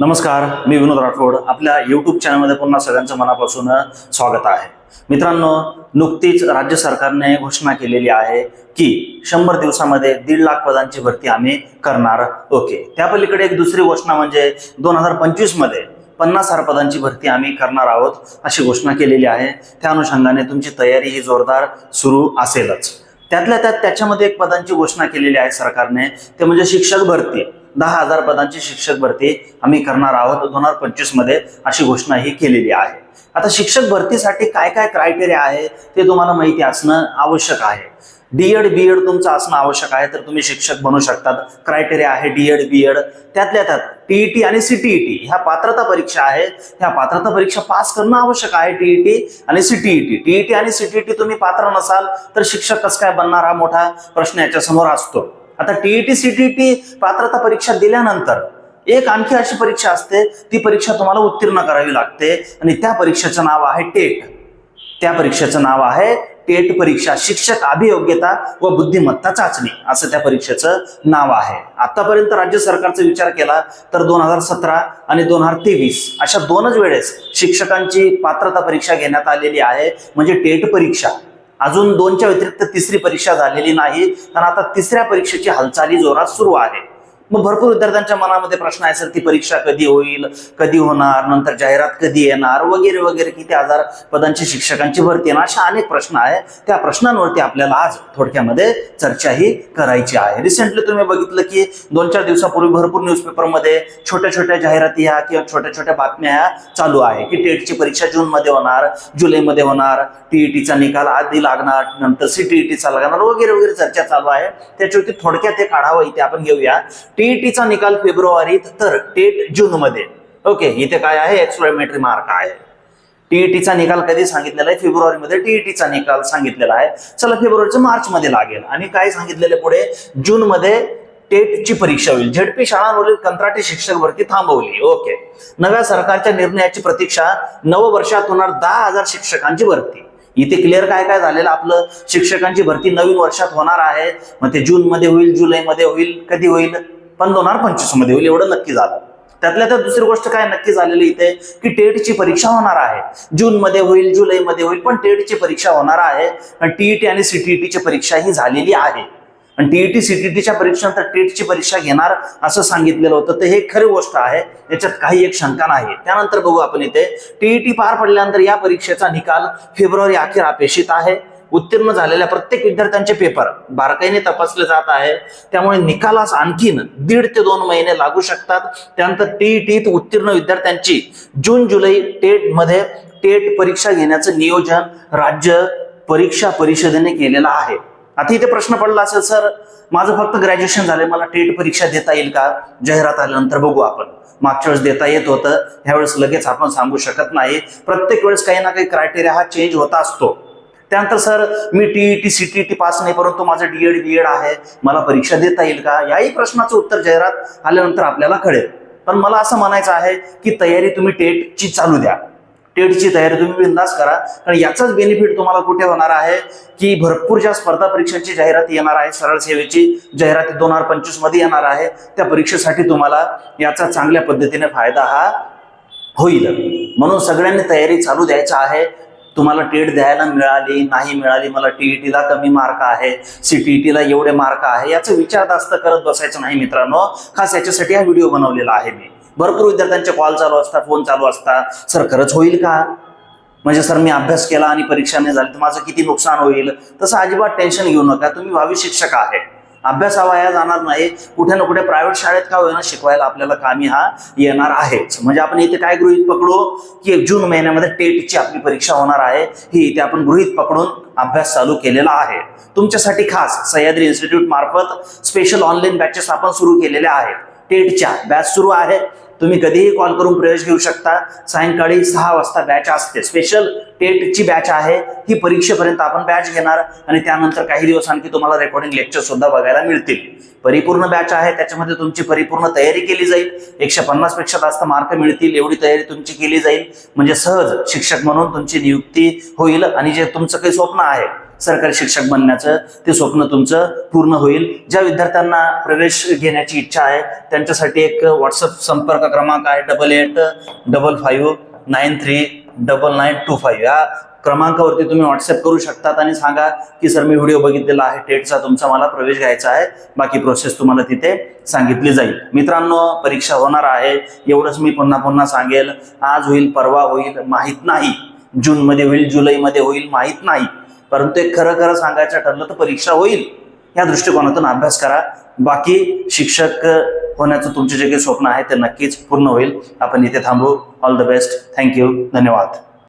नमस्कार मी विनोद राठोड. आपल्या यूट्यूब चॅनलमध्ये पुन्हा सगळ्यांचं मनापासून स्वागत आहे. मित्रांनो नुकतीच राज्य सरकारने घोषणा केलेली आहे की शंभर दिवसामध्ये दीड लाख पदांची भरती आम्ही करणार. ओके. त्या पलीकडे एक दुसरी घोषणा म्हणजे दोन हजार पंचवीसमध्ये पन्नास हजार पदांची भरती आम्ही करणार आहोत अशी घोषणा केलेली आहे. त्या अनुषंगाने तुमची तयारी ही जोरदार सुरू असेलच. त्यातल्या त्यात त्याच्यामध्ये एक पदांची घोषणा केलेली आहे सरकारने. ते म्हणजे शिक्षक भरती. दहा हजार पदांची शिक्षक भरती आम्ही करणार आहोत. दोन हजार पंचवीसमध्ये अशी घोषणा ही केलेली आहे. आता शिक्षक भरतीसाठी काय काय क्रायटेरिया आहे ते तुम्हाला माहिती असणं आवश्यक आहे. डीएड बीएड तुमचं असणं आवश्यक आहे तर तुम्ही शिक्षक बनू शकतात. क्रायटेरिया आहे डीएड बीएड त्यातल्या त्यात टीईटी आणि सीटीईटी ह्या पात्रता परीक्षा आहेत ह्या पात्रता परीक्षा पास करणं आवश्यक आहे टीईटी आणि सीटीईटी टीईटी आणि सीटीईटी तुम्ही पात्र नसाल तर शिक्षक कसं काय बनणार हा मोठा प्रश्न याच्यासमोर असतो. आता टीईटी सीटीटी पात्रता परीक्षा दिल्यानंतर एक आणखी अशी परीक्षा असते ती परीक्षा तुम्हाला उत्तीर्ण करावी लागते. आणि त्या परीक्षेचं नाव आहे टेट. त्या परीक्षेचं नाव आहे टेट परीक्षा. शिक्षक अभियोग्यता व बुद्धिमत्ता चाचणी असं त्या परीक्षेचं नाव आहे. आतापर्यंत राज्य सरकारचा विचार केला तर दोन हजार सतरा आणि दोन हजार तेवीस अशा दोनच वेळेस शिक्षकांची पात्रता परीक्षा घेण्यात आलेली आहे. म्हणजे टेट परीक्षा. अजून दोनच्या व्यतिरिक्त तिसरी परीक्षा झालेली नाही. कारण आता तिसऱ्या परीक्षेची हालचाली जोरात सुरू आहे. मग भरपूर विद्यार्थ्यांच्या मनामध्ये प्रश्न आहे सर ती परीक्षा कधी होईल कधी होणार नंतर जाहिरात कधी येणार वगैरे वगैरे किती हजार पदांची शिक्षकांची भरती येणार अशा अनेक प्रश्न आहे त्या प्रश्नांवरती आपल्याला आज थोडक्यामध्ये चर्चा ही करायची आहे. रिसेंटली तुम्ही बघितलं की दोन चार दिवसापूर्वी भरपूर न्यूजपेपरमध्ये छोट्या छोट्या जाहिराती ह्या किंवा छोट्या छोट्या बातम्या ह्या चालू आहे की टेटची परीक्षा जूनमध्ये होणार जुलैमध्ये होणार टीईटीचा निकाल आधी लागणार नंतर सीटीईटीचा लागणार वगैरे वगैरे चर्चा चालू आहे. त्याच्यावरती थोडक्यात एक आढावा इथे आपण घेऊया. टीईटीचा निकाल फेब्रुवारीत तर टेट जून मध्ये ओके इथे काय आहे? एक्सप्लोमेटरी मार्क आहे. टीईटीचा निकाल कधी सांगितलेला आहे? फेब्रुवारीमध्ये टीईटीचा निकाल सांगितलेला आहे. चला फेब्रुवारीचं मार्च मध्ये लागेल. आणि काय सांगितलेले पुढे? जून मध्ये टेटची परीक्षा होईल. झेडपी शाळांवरील कंत्राटी शिक्षक भरती थांबवली. ओके. नव्या सरकारच्या निर्णयाची प्रतीक्षा नववर्षात होणार दहा हजार शिक्षकांची भरती. इथे क्लिअर काय काय झालेलं? आपलं शिक्षकांची भरती नवीन वर्षात होणार आहे. मग ते जून मध्ये होईल जुलैमध्ये होईल कधी होईल? पण दोन हजार पंचवीसमध्ये होईल एवढं नक्की झालं. त्यातल्या त्यात दुसरी गोष्ट काय नक्की झालेली इथे की टेटची परीक्षा होणार आहे. जून मध्ये होईल जुलैमध्ये होईल पण टेटची परीक्षा होणार आहे. आणि टीईटी आणि सीटीईटीची परीक्षा ही झालेली आहे. आणि टीईटी सीटीईटीच्या परीक्षेनंतर टेटची परीक्षा घेणार असं सांगितलेलं होतं. तर हे खरी गोष्ट आहे. याच्यात काही एक शंका नाही. त्यानंतर बघू आपण इथे. टीईटी पार पडल्यानंतर या परीक्षेचा निकाल फेब्रुवारी अखेर अपेक्षित आहे. उत्तीर्ण झालेल्या प्रत्येक विद्यार्थ्यांचे पेपर बारकाईने तपासले जात आहे. त्यामुळे निकालास आणखीन दीड ते दोन महिने लागू शकतात. त्यानंतर टीईटीत उत्तीर्ण विद्यार्थ्यांची जून जुलै टेटमध्ये टेट परीक्षा घेण्याचं नियोजन राज्य परीक्षा परिषदेने केलेलं आहे. आता इथे प्रश्न पडला असेल सर माझं फक्त ग्रॅज्युएशन झालंय. मला टेट परीक्षा देता येईल का? जाहिरात आल्यानंतर बघू आपण. मागच्या वेळेस देता येत होतं. ह्यावेळेस लगेच आपण सांगू शकत नाही. प्रत्येक वेळेस काही ना काही क्रायटेरिया हा चेंज होत असतो. त्यानंतर सर मी T T C T T pass नाही परंतु माझं डीएड बीएड आहे. मला परीक्षा देता येईल का? याही प्रश्नाचं उत्तर जाहिरात आल्यानंतर आपल्याला कळेल. पण मला असं म्हणायचं आहे की तयारी तुम्ही टेटची चालू द्या. टेटची तयारी तुम्ही बिंदास करा. कारण याचाच बेनिफिट तुम्हाला कुठे होणार आहे? की भरपूर ज्या स्पर्धा परीक्षांची जाहिरात येणार आहे सरळ सेवेची जाहिराती दोन हजार पंचवीसमध्ये येणार आहे त्या परीक्षेसाठी तुम्हाला याचा चांगल्या पद्धतीने फायदा हा होईल. म्हणून सगळ्यांनी तयारी चालू द्यायचा आहे. तुम्हाला टेट द्यायला मिळाली नाही मिळाली मला टीईटीला कमी मार्क आहे सीटीईटीला एवढे मार्क आहे याचा विचार जास्त करत बसायचं नाही मित्रांनो. खास याच्यासाठी हा व्हिडिओ बनवलेला आहे मी. भरपूर विद्यार्थ्यांचे कॉल चालू असतात फोन चालू असतात. सर खरंच होईल का? म्हणजे सर मी अभ्यास केला आणि परीक्षा नाही झाली तर माझं किती नुकसान होईल? तसं अजिबात टेन्शन घेऊ नका तुम्ही भावी शिक्षक आहे. अभ्यास हा वाया जाणार नाही. कुठे ना कुठे प्रायव्हेट शाळेत का होईना शिकवायला आपल्याला कामी हा येणार आहेच म्हणजे आपण इथे काय गृहित पकडू? की जून महिन्यामध्ये टेटची आपली परीक्षा होणार आहे. ही इथे आपण गृहित पकडून अभ्यास चालू केलेला आहे. तुमच्यासाठी खास सह्याद्री इन्स्टिट्यूट मार्फत स्पेशल ऑनलाईन बॅचेस आपण सुरू केलेले आहेत. टेटच्या बॅच सुरू आहे तुम्ही कधीही कॉल करून प्रवेश घेऊ शकता. सायंकाळी सहा वाजता बॅच असते. स्पेशल टेटची बॅच आहे. ही परीक्षेपर्यंत आपण बॅच घेणार आणि त्यानंतर काही दिवस आणखी तुम्हाला रेकॉर्डिंग लेक्चर सुद्धा बघायला मिळतील. परिपूर्ण बॅच आहे. त्याच्यामध्ये तुमची परिपूर्ण तयारी केली जाईल. एकशे पन्नासपेक्षा जास्त मार्क मिळतील. एवढी तयारी तुमची केली जाईल. म्हणजे सहज शिक्षक म्हणून तुमची नियुक्ती होईल आणि जे तुमचं काही स्वप्न आहे सरकारी शिक्षक बनण्याचं ते स्वप्न तुमचं पूर्ण होईल. ज्या विद्यार्थ्यांना प्रवेश घेण्याची इच्छा आहे त्यांच्यासाठी एक व्हॉट्सअप संपर्क क्रमांक आहे double eight double five nine three double nine two five या क्रमांकावरती तुम्ही व्हॉट्सअप करू शकतात आणि सांगा की सर मी व्हिडिओ बघितलेला आहे टेटचा तुमचा मला प्रवेश घ्यायचा आहे. बाकी प्रोसेस तुम्हाला तिथे सांगितली जाईल. मित्रांनो परीक्षा होणार आहे. एवढंच मी पुन्हा पुन्हा सांगेल. आज होईल परवा होईल माहीत नाही. जूनमध्ये होईल जुलैमध्ये होईल माहीत नाही. परंतु एक खरं खरं सांगायचं ठरलं तर परीक्षा होईल. या दृष्टिकोनातून अभ्यास करा. बाकी शिक्षक होण्याचं तुमचे जे काही स्वप्न आहे ते नक्कीच पूर्ण होईल. आपण इथे थांबू. ऑल द बेस्ट थँक्यू धन्यवाद.